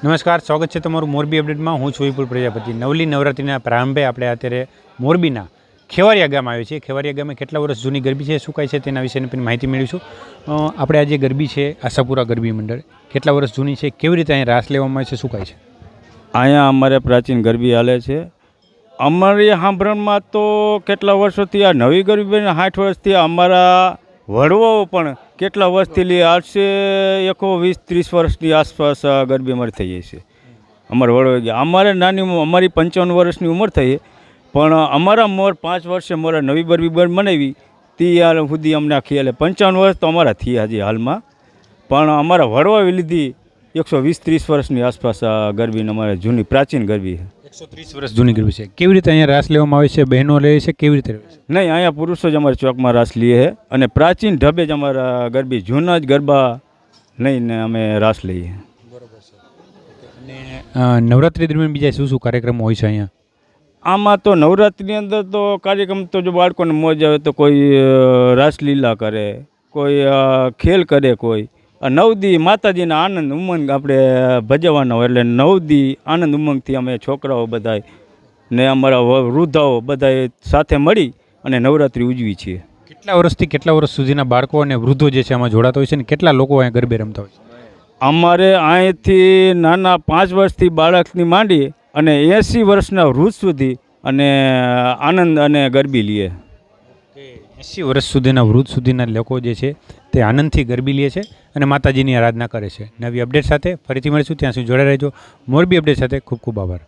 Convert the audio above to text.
નમસ્કાર, સ્વાગત છે તમારું મોરબી અપડેટમાં. હું છું વિપુલ પ્રજાપતિ. નવલી નવરાત્રિના પ્રારંભે આપણે અત્યારે મોરબીના ખેવારિયા ગામ આવ્યો છે ખેવારિયા ગામે કેટલા વર્ષ જૂની ગરબી છે, શું કાંઈ છે તેના વિશેની પણ માહિતી મેળવીશું. આપણે આજે ગરબી છે, આશાપુરા ગરબી મંડળ. કેટલા વર્ષ જૂની છે, કેવી રીતે અહીં રાસ લેવામાં આવે છે, શું કાંઈ છે? અહીંયા અમારે પ્રાચીન ગરબી હાલે છે. અમારી સાંભળણમાં તો કેટલા વર્ષોથી આ નવી ગરબી સાઠ વર્ષથી અમારા વડવાઓ પણ કેટલા વર્ષથી લઈ આઠસે એકો વીસ ત્રીસ વર્ષની આસપાસ ગરબી અમારી થઈ જાય છે. અમારે વડવા ગયા. અમારે નાની અમારી પંચાવન વર્ષની ઉંમર થઈ. પણ અમારા મોર પાંચ વર્ષે મોરે નવી બરબી બન- બનાવી. તે હાલ સુધી અમને આખી હાલે. પંચાવન વર્ષ તો અમારા થયા હજી હાલમાં. પણ અમારા વડવાએ લીધી એકસો વીસ ત્રીસ વર્ષની આસપાસ આ ગરબી અમારે જૂની પ્રાચીન ગરબી છે. એકસો ત્રીસ વર્ષ જૂની ગરબી છે. કેવી રીતે અહીંયા રાસ લેવામાં આવે છે? બહેનો લે છે? કેવી રીતે નહીં અહીંયા પુરુષો જ અમારે ચોકમાં રાસ લે છે અને પ્રાચીન ઢબે જ અમારા ગરબી જૂના જ ગરબા લઈને અમે રાસ લઈએ. અને નવરાત્રી નવરાત્રિ દરમિયાન બીજા શું શું કાર્યક્રમો હોય છે અહીંયા? આમાં તો નવરાત્રિની અંદર તો કાર્યક્રમ તો જો બાળકોને મોજ આવે તો કોઈ રાસલીલા કરે કોઈ ખેલ કરે કોઈ. આ નવ દી માતાજીના આનંદ ઉમંગ આપણે ભજવવાના હોય એટલે નવ દી આનંદ ઉમંગથી અમે છોકરાઓ બધાય ને અમારા વૃદ્ધાઓ બધાએ સાથે મળી અને નવરાત્રિ ઉજવી છીએ. કેટલા વર્ષથી કેટલા વર્ષ સુધીના બાળકો અને વૃદ્ધો જે છે આમાં જોડાતા હોય છે ને કેટલા લોકો અહીંયા ગરબે રમતા હોય છે? અમારે અહીંથી નાના પાંચ વર્ષથી બાળકની માંડી અને એંસી વર્ષના વૃદ્ધ સુધી અને આનંદ અને ગરબી લઈએ એંસી વર્ષ સુધીના વૃદ્ધ સુધીના લોકો જે છે તે આનંદથી ગરબી લે છે અને માતાજીની આરાધના કરે છે. નવી અપડેટ સાથે ફરીથી મળીશું. ત્યાં સુધી જોડાઈ રહેજો. મોરબી અપડેટ સાથે ખૂબ ખૂબ આભાર.